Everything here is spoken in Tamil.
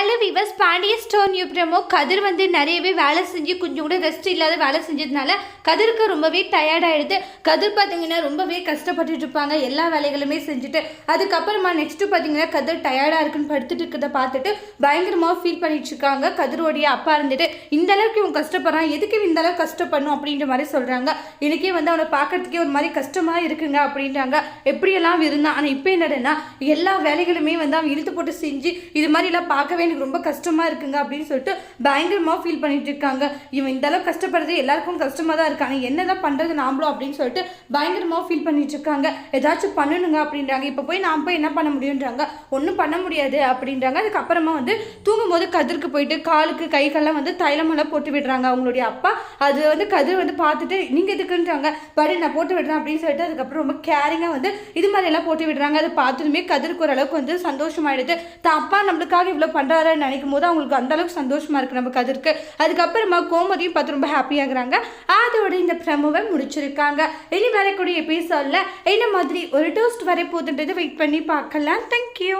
Ojalá விவஸ் பாண்டிய ஸ்டோன் யூப்ரமோ கதிர் வந்து நிறையவே வேலை செஞ்சு கொஞ்சம் கூட ரெஸ்ட் இல்லாத வேலை செஞ்சதுனால கதிருக்கு ரொம்பவே டயர்டாகிடுது கதிர் பார்த்தீங்கன்னா ரொம்பவே கஷ்டப்பட்டுட்டு இருப்பாங்க. எல்லா வேலைகளுமே செஞ்சுட்டு அதுக்கப்புறமா நெக்ஸ்ட்டு பார்த்தீங்கன்னா கதிர் டயர்டாக இருக்குன்னு படுத்துட்டு இருக்கிறத பார்த்துட்டு பயங்கரமாக ஃபீல் பண்ணிட்டு இருக்காங்க. கதிரோடைய அப்பா இருந்துட்டு இந்த அளவுக்கு இவன் கஷ்டப்படுறான். எதுக்கு இவன் இந்த அளவுக்கு கஷ்டப்படணும்? அப்படின்ற மாதிரி சொல்கிறாங்க எனக்கே வந்து அவனை பார்க்கறதுக்கே ஒரு மாதிரி கஷ்டமாக இருக்குங்க அப்படின்றாங்க. எப்படியெல்லாம் இருந்தான்? ஆனால் இப்போ என்னடனா எல்லா வேலைகளுமே வந்து அவன் இழுத்து போட்டு செஞ்சு இது மாதிரிலாம் பார்க்கவே எனக்கு ரொம்ப கஷ்டமாக இருக்குங்க அப்படின்னு சொல்லிட்டு பயங்கரமாக ஃபீல் பண்ணிட்டு இருக்காங்க. இவன் இந்த அளவுக்கு கஷ்டப்படுறது எல்லாருக்கும் கஷ்டமாக தான் இருக்காங்க. என்ன தான் பண்ணுறது நாமளும் அப்படின்னு சொல்லிட்டு பயங்கரமாக ஃபீல் பண்ணிட்டு இருக்காங்க. ஏதாச்சும் பண்ணணுங்க அப்படின்றாங்க. இப்போ போய் நாம் போய் என்ன பண்ண முடியுன்றாங்க ஒன்றும் பண்ண முடியாது அப்படின்றாங்க. அதுக்கப்புறமா வந்து தூங்கும்போது கதிர்க்கு போயிட்டு காலுக்கு கைகள்லாம் வந்து தைலமெல்லாம் போட்டு விடுறாங்க. அவங்களுடைய அப்பா அது வந்து கதிர் வந்து பார்த்துட்டு நீங்கள் எதுக்குன்றாங்க? படி நான் போட்டு விடுறேன் அப்படின்னு சொல்லிட்டு அதுக்கப்புறம் ரொம்ப கேரிங்காக வந்து இது மாதிரி எல்லாம் போட்டு விடுறாங்க. அதை பார்த்ததுமே கதிர்க்கு ஓரளவுக்கு வந்து சந்தோஷமாயிடுது. தான் அப்பா நம்மளுக்காக இவ்வளோ பண்ணுறாரு நினைக்கும் போது அவங்களுக்கு அந்த அளவுக்கு சந்தோஷமா இருக்கு அது கதிருக்கு. அதுக்கப்புறமா கோமதியும் பார்த்து ரொம்ப ஹாப்பியாகிறாங்க அதோட இந்த பிரமுவை முடிச்சிருக்காங்க. இனி வரக்கூடிய எபிசோடில் என்ன மாதிரி ஒரு டோஸ்ட் வரை போதுன்றது வெயிட் பண்ணி பார்க்கலாம். தேங்க்யூ